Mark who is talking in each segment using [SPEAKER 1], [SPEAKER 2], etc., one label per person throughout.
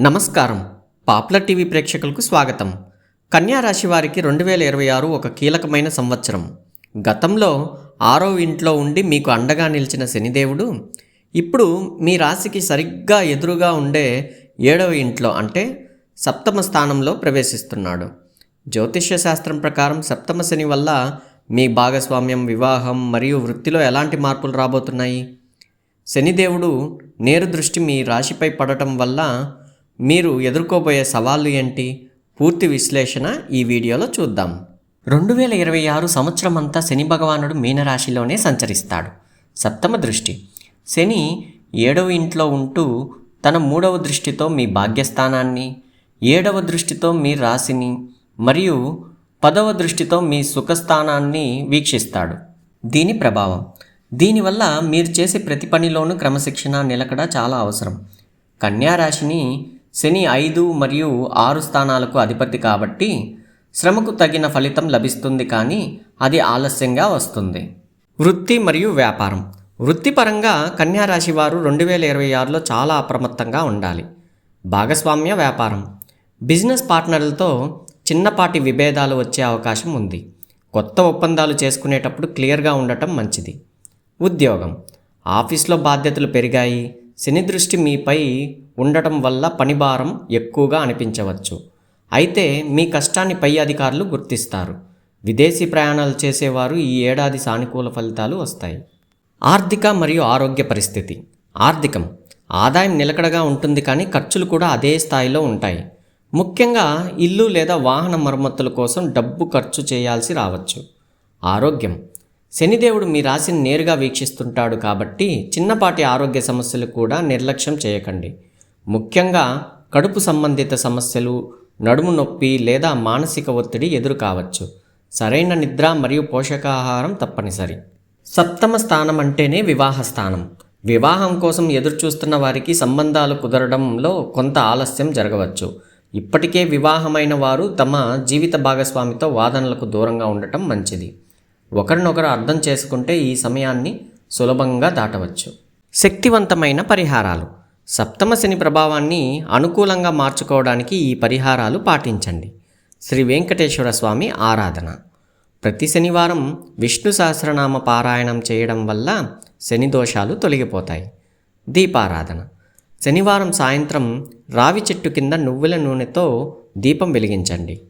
[SPEAKER 1] నమస్కారం. Popular TV ప్రేక్షకులకు స్వాగతం. కన్యా రాశి వారికి రెండు వేల ఇరవై ఆరు ఒక కీలకమైన సంవత్సరం. గతంలో ఆరో ఇంట్లో ఉండి మీకు అండగా నిలిచిన శనిదేవుడు ఇప్పుడు మీ రాశికి సరిగ్గా ఎదురుగా ఉండే ఏడవ ఇంట్లో అంటే సప్తమ స్థానంలో ప్రవేశిస్తున్నాడు. జ్యోతిష్య శాస్త్రం ప్రకారం సప్తమ శని వల్ల మీ భాగస్వామ్యం వివాహం మరియు వృత్తిలో ఎలాంటి మార్పులు రాబోతున్నాయి? శనిదేవుడు నేరు దృష్టి మీ రాశిపై పడటం వల్ల మీరు ఎదుర్కోబోయే సవాళ్ళు ఏంటి? పూర్తి విశ్లేషణ ఈ వీడియోలో చూద్దాం. రెండు వేల ఇరవై ఆరు సంవత్సరం అంతా శని భగవానుడు మీనరాశిలోనే సంచరిస్తాడు. సప్తమ దృష్టి. శని ఏడవ ఇంట్లో ఉంటూ తన మూడవ దృష్టితో మీ భాగ్యస్థానాన్ని ఏడవ దృష్టితో మీ రాశిని మరియు పదవ దృష్టితో మీ సుఖస్థానాన్ని వీక్షిస్తాడు. దీని ప్రభావం. దీనివల్ల మీరు చేసే ప్రతి పనిలోనూ క్రమశిక్షణ నిలకడ చాలా అవసరం. కన్యా రాశిని శని ఐదు మరియు ఆరు స్థానాలకు అధిపతి కాబట్టి శ్రమకు తగిన ఫలితం లభిస్తుంది కానీ అది ఆలస్యంగా వస్తుంది. వృత్తి మరియు వ్యాపారం. వృత్తిపరంగా కన్యా రాశి వారు రెండు వేల ఇరవై ఆరులో చాలా అప్రమత్తంగా ఉండాలి. భాగస్వామ్య వ్యాపారం. బిజినెస్ పార్ట్నర్లతో చిన్నపాటి విభేదాలు వచ్చే అవకాశం ఉంది. కొత్త ఒప్పందాలు చేసుకునేటప్పుడు క్లియర్గా ఉండటం మంచిది. ఉద్యోగం. ఆఫీస్లో బాధ్యతలు పెరిగాయి. శని దృష్టి మీపై ఉండటం వల్ల పనిభారం ఎక్కువగా అనిపించవచ్చు. అయితే మీ కష్టాన్ని పై అధికారులు గుర్తిస్తారు. విదేశీ ప్రయాణాలు చేసేవారు ఈ ఏడాది సానుకూల ఫలితాలు వస్తాయి. ఆర్థిక మరియు ఆరోగ్య పరిస్థితి. ఆర్థికం. ఆదాయం నిలకడగా ఉంటుంది కానీ ఖర్చులు కూడా అదే స్థాయిలో ఉంటాయి. ముఖ్యంగా ఇల్లు లేదా వాహన మరమ్మతుల కోసం డబ్బు ఖర్చు చేయాల్సి రావచ్చు. ఆరోగ్యం. శనిదేవుడు మీ రాశిని నేరుగా వీక్షిస్తుంటాడు కాబట్టి చిన్నపాటి ఆరోగ్య సమస్యలు కూడా నిర్లక్ష్యం చేయకండి. ముఖ్యంగా కడుపు సంబంధిత సమస్యలు నడుము నొప్పి లేదా మానసిక ఒత్తిడి ఎదురు కావచ్చు. సరైన నిద్ర మరియు పోషకాహారం తప్పనిసరి. సప్తమ స్థానం అంటేనే వివాహ స్థానం. వివాహం కోసం ఎదురుచూస్తున్న వారికి సంబంధాలు కుదరడంలో కొంత ఆలస్యం జరగవచ్చు. ఇప్పటికే వివాహమైన వారు తమ జీవిత భాగస్వామితో వాదనలకు దూరంగా ఉండటం మంచిది. ఒకరినొకరు అర్థం చేసుకుంటే ఈ సమయాన్ని సులభంగా దాటవచ్చు. శక్తివంతమైన పరిహారాలు. సప్తమ శని ప్రభావాన్ని అనుకూలంగా మార్చుకోవడానికి ఈ పరిహారాలు పాటించండి. శ్రీ వెంకటేశ్వర స్వామి ఆరాధన. ప్రతి శనివారం విష్ణు సహస్రనామ పారాయణం చేయడం వల్ల శని దోషాలు తొలగిపోతాయి. దీపారాధన. శనివారం సాయంత్రం రావి చెట్టు కింద నువ్వుల నూనెతో దీపం వెలిగించండి.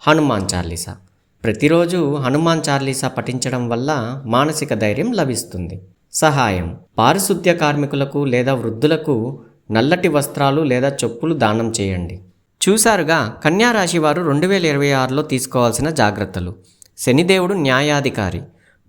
[SPEAKER 1] హనుమాన్ చాలీసా. ప్రతిరోజు హనుమాన్ చార్లీసా పఠించడం వల్ల మానసిక ధైర్యం లభిస్తుంది. సహాయం. పారిశుద్ధ్య కార్మికులకు లేదా వృద్ధులకు నల్లటి వస్త్రాలు లేదా చెప్పులు దానం చేయండి. చూశారుగా కన్యా రాశి వారు రెండు వేల ఇరవై ఆరులో తీసుకోవాల్సిన జాగ్రత్తలు. శనిదేవుడు న్యాయాధికారి.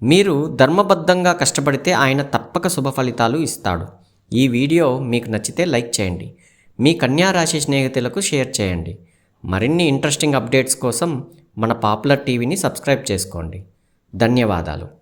[SPEAKER 1] మీరు ధర్మబద్ధంగా కష్టపడితే ఆయన తప్పక శుభ ఫలితాలు ఇస్తాడు. ఈ వీడియో మీకు నచ్చితే లైక్ చేయండి. మీ కన్యా రాశి స్నేహితులకు షేర్ చేయండి. మరిన్ని ఇంట్రెస్టింగ్ అప్డేట్స్ కోసం మన పాపులర్ టీవీని సబ్స్క్రైబ్ చేసుకోండి. ధన్యవాదాలు.